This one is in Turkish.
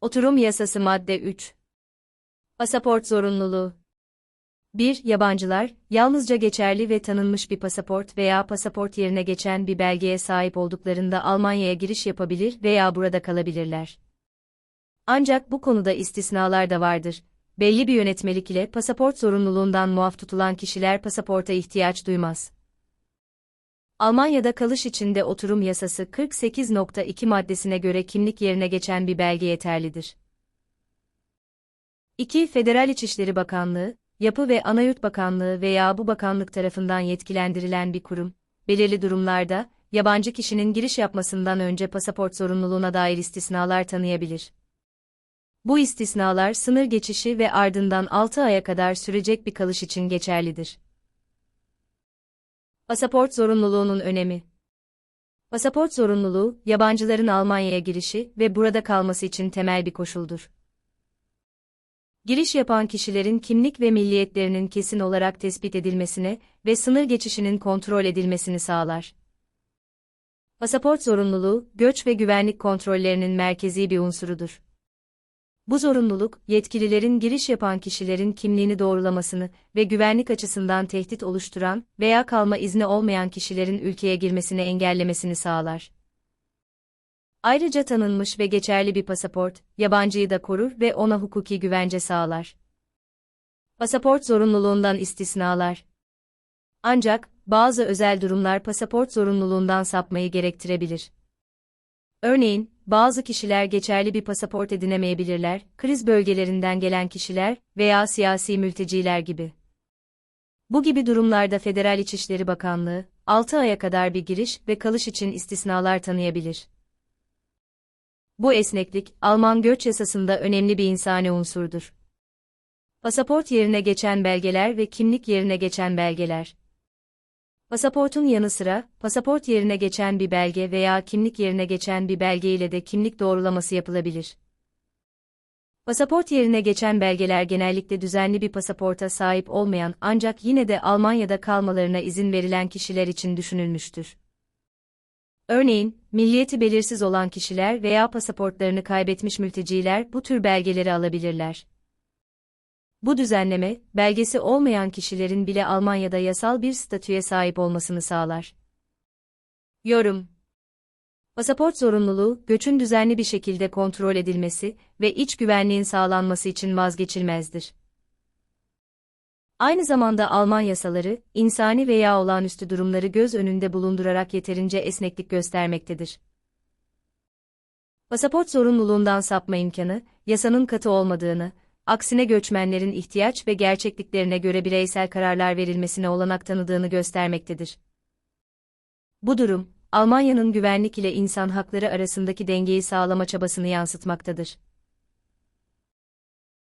Oturum Yasası Madde 3 Pasaport zorunluluğu 1. Yabancılar, yalnızca geçerli ve tanınmış bir pasaport veya pasaport yerine geçen bir belgeye sahip olduklarında Almanya'ya giriş yapabilir veya burada kalabilirler. Ancak bu konuda istisnalar da vardır. Belli bir yönetmelik ile pasaport zorunluluğundan muaf tutulan kişiler pasaporta ihtiyaç duymaz. Almanya'da kalış içinde oturum yasası 48.2 maddesine göre kimlik yerine geçen bir belge yeterlidir. 2. Federal İçişleri Bakanlığı, Yapı ve Anayurt Bakanlığı veya bu bakanlık tarafından yetkilendirilen bir kurum, belirli durumlarda, yabancı kişinin giriş yapmasından önce pasaport zorunluluğuna dair istisnalar tanıyabilir. Bu istisnalar sınır geçişi ve ardından 6 aya kadar sürecek bir kalış için geçerlidir. Pasaport zorunluluğunun önemi Pasaport zorunluluğu, yabancıların Almanya'ya girişi ve burada kalması için temel bir koşuldur. Giriş yapan kişilerin kimlik ve milliyetlerinin kesin olarak tespit edilmesine ve sınır geçişinin kontrol edilmesini sağlar. Pasaport zorunluluğu, göç ve güvenlik kontrollerinin merkezi bir unsurudur. Bu zorunluluk, yetkililerin giriş yapan kişilerin kimliğini doğrulamasını ve güvenlik açısından tehdit oluşturan veya kalma izni olmayan kişilerin ülkeye girmesini engellemesini sağlar. Ayrıca tanınmış ve geçerli bir pasaport, yabancıyı da korur ve ona hukuki güvence sağlar. Pasaport zorunluluğundan istisnalar. Ancak, bazı özel durumlar pasaport zorunluluğundan sapmayı gerektirebilir. Örneğin, bazı kişiler geçerli bir pasaport edinemeyebilirler, kriz bölgelerinden gelen kişiler veya siyasi mülteciler gibi. Bu gibi durumlarda Federal İçişleri Bakanlığı, 6 aya kadar bir giriş ve kalış için istisnalar tanıyabilir. Bu esneklik, Alman göç yasasında önemli bir insani unsurdur. Pasaport yerine geçen belgeler ve kimlik yerine geçen belgeler. Pasaportun yanı sıra, pasaport yerine geçen bir belge veya kimlik yerine geçen bir belge ile de kimlik doğrulaması yapılabilir. Pasaport yerine geçen belgeler genellikle düzenli bir pasaporta sahip olmayan ancak yine de Almanya'da kalmalarına izin verilen kişiler için düşünülmüştür. Örneğin, milliyeti belirsiz olan kişiler veya pasaportlarını kaybetmiş mülteciler bu tür belgeleri alabilirler. Bu düzenleme, belgesi olmayan kişilerin bile Almanya'da yasal bir statüye sahip olmasını sağlar. Yorum Pasaport zorunluluğu, göçün düzenli bir şekilde kontrol edilmesi ve iç güvenliğin sağlanması için vazgeçilmezdir. Aynı zamanda Alman yasaları, insani veya olağanüstü durumları göz önünde bulundurarak yeterince esneklik göstermektedir. Pasaport zorunluluğundan sapma imkanı, yasanın katı olmadığını, aksine göçmenlerin ihtiyaç ve gerçekliklerine göre bireysel kararlar verilmesine olanak tanıdığını göstermektedir. Bu durum, Almanya'nın güvenlik ile insan hakları arasındaki dengeyi sağlama çabasını yansıtmaktadır.